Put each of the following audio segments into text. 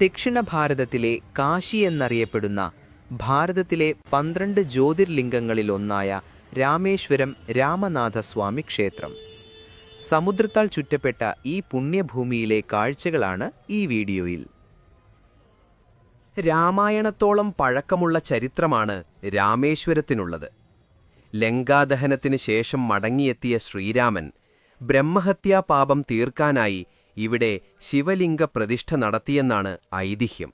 ദക്ഷിണ ഭാരതത്തിലെ കാശി എന്നറിയപ്പെടുന്ന ഭാരതത്തിലെ പന്ത്രണ്ട് ജ്യോതിർലിംഗങ്ങളിലൊന്നായ രാമേശ്വരം രാമനാഥസ്വാമി ക്ഷേത്രം. സമുദ്രത്താൽ ചുറ്റപ്പെട്ട ഈ പുണ്യഭൂമിയിലെ കാഴ്ചകളാണ് ഈ വീഡിയോയിൽ. രാമായണത്തോളം പഴക്കമുള്ള ചരിത്രമാണ് രാമേശ്വരത്തിനുള്ളത്. ലങ്കാദഹനത്തിന് ശേഷം മടങ്ങിയെത്തിയ ശ്രീരാമൻ ബ്രഹ്മഹത്യാ പാപം തീർക്കാനായി ഇവിടെ ശിവലിംഗ പ്രതിഷ്ഠ നടത്തിയെന്നാണ് ഐതിഹ്യം.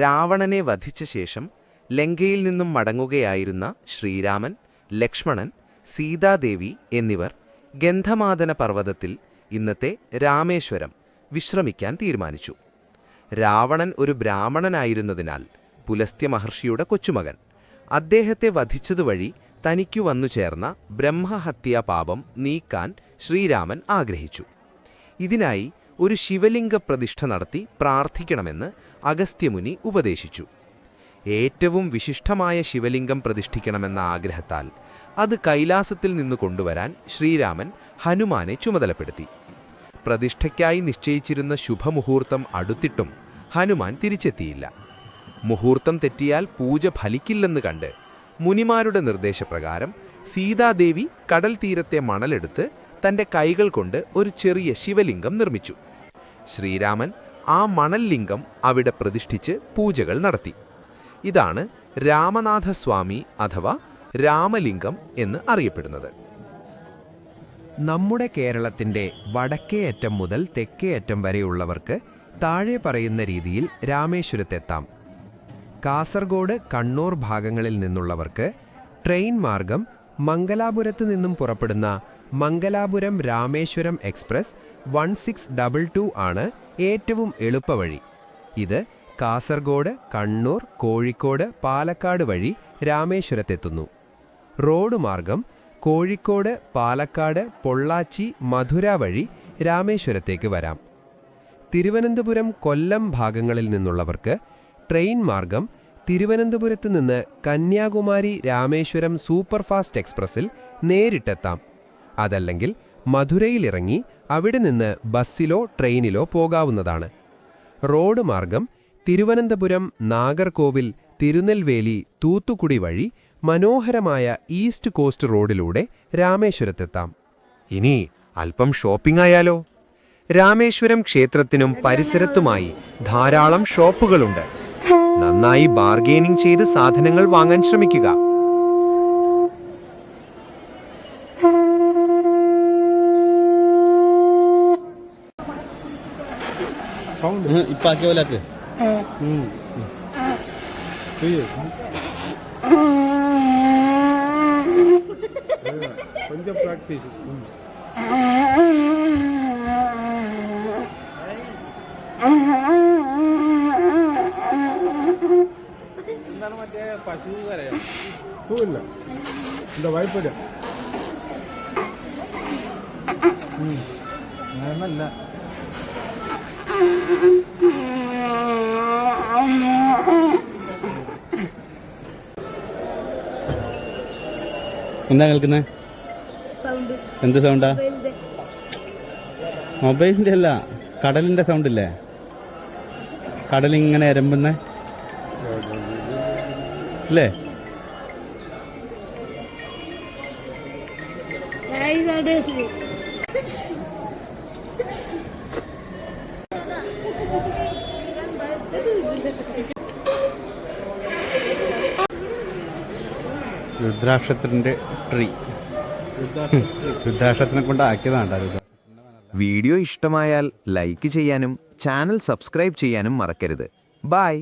രാവണനെ വധിച്ച ശേഷം ലങ്കയിൽ നിന്നും മടങ്ങുകയായിരുന്ന ശ്രീരാമൻ ലക്ഷ്മണൻ സീതാദേവി എന്നിവർ ഗന്ധമാദന പർവതത്തിൽ ഇന്നത്തെ രാമേശ്വരം വിശ്രമിക്കാൻ തീരുമാനിച്ചു. രാവണൻ ഒരു ബ്രാഹ്മണനായിരുന്നതിനാൽ പുലസ്ത്യ മഹർഷിയുടെ കൊച്ചുമകൻ. അദ്ദേഹത്തെ വധിച്ചതുവഴി തനിക്കു വന്നു ചേർന്ന ബ്രഹ്മഹത്യാ പാപം നീക്കാൻ ശ്രീരാമൻ ആഗ്രഹിച്ചു. ഇതിനായി ഒരു ശിവലിംഗ പ്രതിഷ്ഠ നടത്തി പ്രാർത്ഥിക്കണമെന്ന് അഗസ്ത്യമുനി ഉപദേശിച്ചു. ഏറ്റവും വിശിഷ്ടമായ ശിവലിംഗം പ്രതിഷ്ഠിക്കണമെന്ന ആഗ്രഹത്താൽ അത് കൈലാസത്തിൽ നിന്ന് കൊണ്ടുവരാൻ ശ്രീരാമൻ ഹനുമാനെ ചുമതലപ്പെടുത്തി. പ്രതിഷ്ഠയ്ക്കായി നിശ്ചയിച്ചിരുന്ന ശുഭമുഹൂർത്തം അടുത്തിട്ടും ഹനുമാൻ തിരിച്ചെത്തിയില്ല. മുഹൂർത്തം തെറ്റിയാൽ പൂജ ഫലിക്കില്ലെന്ന് കണ്ട് മുനിമാരുടെ നിർദ്ദേശപ്രകാരം സീതാദേവി കടൽ തീരത്തെ മണലെടുത്ത് തന്റെ കൈകൾ കൊണ്ട് ഒരു ചെറിയ ശിവലിംഗം നിർമ്മിച്ചു. ശ്രീരാമൻ ആ മണൽ ലിംഗം അവിടെ പ്രതിഷ്ഠിച്ച് പൂജകൾ നടത്തി. ഇതാണ് രാമനാഥസ്വാമി അഥവാ രാമലിംഗം എന്ന് അറിയപ്പെടുന്നത്. നമ്മുടെ കേരളത്തിന്റെ വടക്കേയറ്റം മുതൽ തെക്കേയറ്റം വരെയുള്ളവർക്ക് താഴെ പറയുന്ന രീതിയിൽ രാമേശ്വരത്തെത്താം. കാസർഗോഡ് കണ്ണൂർ ഭാഗങ്ങളിൽ നിന്നുള്ളവർക്ക് ട്രെയിൻ മാർഗം മംഗലാപുരത്ത് നിന്നും പുറപ്പെടുന്ന Mangalapuram Rameswaram express one six double two ആണ് ഏറ്റവും എളുപ്പവഴി ഇത് കാസർഗോഡ് കണ്ണൂർ കോഴിക്കോട് പാലക്കാട് വഴി രാമേശ്വരത്തെത്തുന്നു. റോഡ് മാർഗം കോഴിക്കോട് പാലക്കാട് പൊള്ളാച്ചി മധുര വഴി രാമേശ്വരത്തേക്ക് വരാം. തിരുവനന്തപുരം കൊല്ലം ഭാഗങ്ങളിൽ നിന്നുള്ളവർക്ക് ട്രെയിൻ മാർഗം തിരുവനന്തപുരത്ത് നിന്ന് കന്യാകുമാരി രാമേശ്വരം സൂപ്പർഫാസ്റ്റ് എക്സ്പ്രസ്സിൽ നേരിട്ടെത്താം. അതല്ലെങ്കിൽ മധുരയിലിറങ്ങി അവിടെ നിന്ന് ബസ്സിലോ ട്രെയിനിലോ പോകാവുന്നതാണ്. റോഡ് മാർഗം തിരുവനന്തപുരം നാഗർകോവിൽ തിരുനെൽവേലി തൂത്തുക്കുടി വഴി മനോഹരമായ ഈസ്റ്റ് കോസ്റ്റ് റോഡിലൂടെ രാമേശ്വരത്തെത്താം. ഇനി അല്പം ഷോപ്പിംഗ് ആയാലോ? രാമേശ്വരം ക്ഷേത്രത്തിനും പരിസരത്തുമായി ധാരാളം ഷോപ്പുകളുണ്ട്. നന്നായി ബാർഗെയിനിങ് ചെയ്ത് സാധനങ്ങൾ വാങ്ങാൻ ശ്രമിക്കുക. സൗണ്ട് ഇപ്പൊ ആക്കിയ പോലെ ആക്ക്. കൊഞ്ചം പ്രാക്ടീസ്. എന്താണ് മറ്റേ പശു കരയോ? പൂവില്ല. എന്താ വായ്പ നല്ല എന്താ കേൾക്കുന്നത് എന്ത് സൗണ്ടാ? മൊബൈലിന്റെ. അല്ല കടലിന്റെ സൗണ്ട് ഇല്ലേ കടലിങ്ങനെ എരമ്പുന്ന? അല്ലേ? ഇതാണ് രുദ്രാക്ഷത്തിന്റെ ട്രീ. രുദ്രാക്ഷത്തിനെ കൊണ്ട് ആക്കിയതാണ് വീഡിയോ ഇഷ്ടമായാൽ ലൈക്ക് ചെയ്യാനും ചാനൽ സബ്സ്ക്രൈബ് ചെയ്യാനും മറക്കരുത്. ബായ്